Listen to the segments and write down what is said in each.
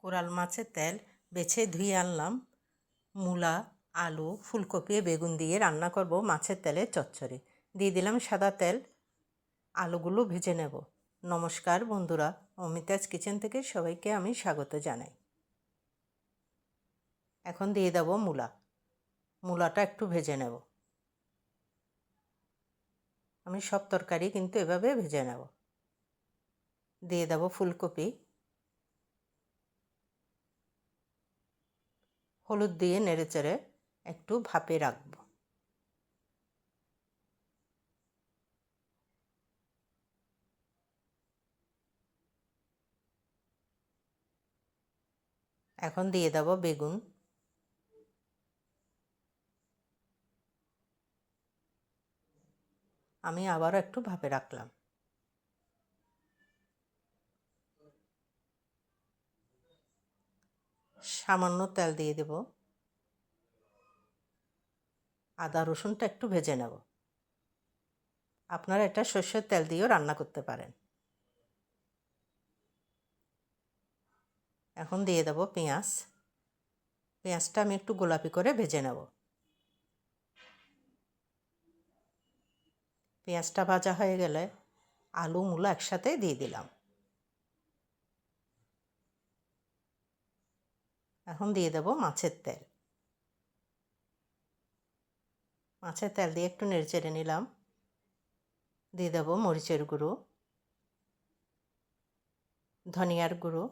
Coral মাছের তেল বেছে ধুয়ে আনলাম। মূলা, আলু, ফুলকপি, বেগুন দিয়ে রান্না করব মাছের তেলে চচ্চড়ি। দিয়ে দিলাম সাদা তেল। আলুগুলো ভেজে নেব। নমস্কার বন্ধুরা, অমিতাজ কিচেন থেকে সবাইকে আমি স্বাগত জানাই। এখন দিয়ে দেব মূলা। মূলাটা একটু ভেজে নেব। আমি সব তরকারি কিন্তু এভাবে ভেজে নেব। দিয়ে দেব ফুলকপি। হলুদ দিয়ে নেড়েচেড়ে একটু ভাপে রাখব। এখন দিয়ে দেব বেগুন। আমি আবারও একটু ভাপে রাখলাম। সামান্য তেল দিয়ে দেব। আদা, রসুনটা একটু ভেজে নেব। আপনারা এটা সর্ষের তেল দিয়েও রান্না করতে পারেন। এখন দিয়ে দেব পেঁয়াজ। পেঁয়াজটা আমি একটু গোলাপি করে ভেজে নেব। পেঁয়াজটা ভাজা হয়ে গেলে আলু, মূলো একসাথে দিয়ে দিলাম। এখন দিয়ে দেব মাছের তেল। মাছের তেল দিয়ে একটু নেড়ে চেড়ে নিলাম। দিয়ে দেব মরিচের গুঁড়ো, ধনিয়ার গুঁড়ো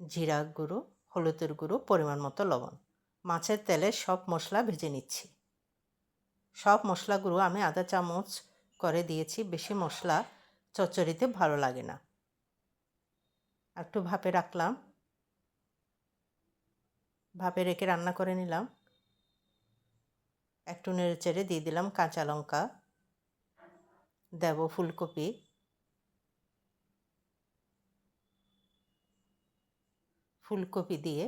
জিরার গুঁড়ো, হলুদের গুঁড়ো, পরিমাণ মতো লবণ। মাছের তেলে সব মশলা ভেজে নিচ্ছি। সব মশলাগুলো আমি আধা চামচ করে দিয়েছি, বেশি মশলা চচ্চড়িতে ভালো লাগে না। একটু ভাপে রাখলাম। ভাপে রেখে রান্না করে নিলাম। একটু নেড়ে চেড়ে দিয়ে দিলাম কাঁচা লঙ্কা। দেব ফুলকপি। ফুলকপি দিয়ে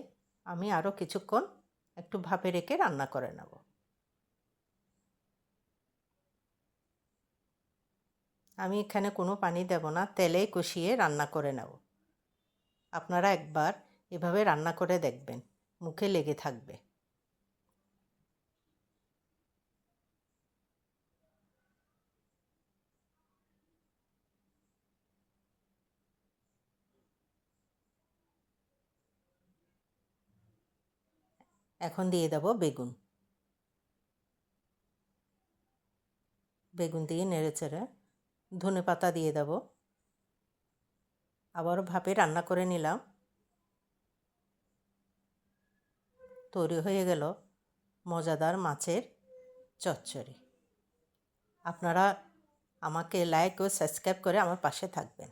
আমি আরও কিছুক্ষণ একটু ভাপে রেখে রান্না করে নেব। আমি এখানে কোনো পানি দেব না, তেলেই কষিয়ে রান্না করে নেব। আপনারা একবার এভাবে রান্না করে দেখবেন। মুখে লেগে থাকবে। এখন দিয়ে দেব বেগুন। বেগুন দিয়ে নেড়ে চেড়ে ধনে পাতা দিয়ে দেব। আবারও ভাপে রান্না করে নিলাম। তৈরি হয়ে গেল মজাদার মাছের চচ্চড়ি। আপনারা আমাকে লাইক ও সাবস্ক্রাইব করে আমার পাশে থাকবেন।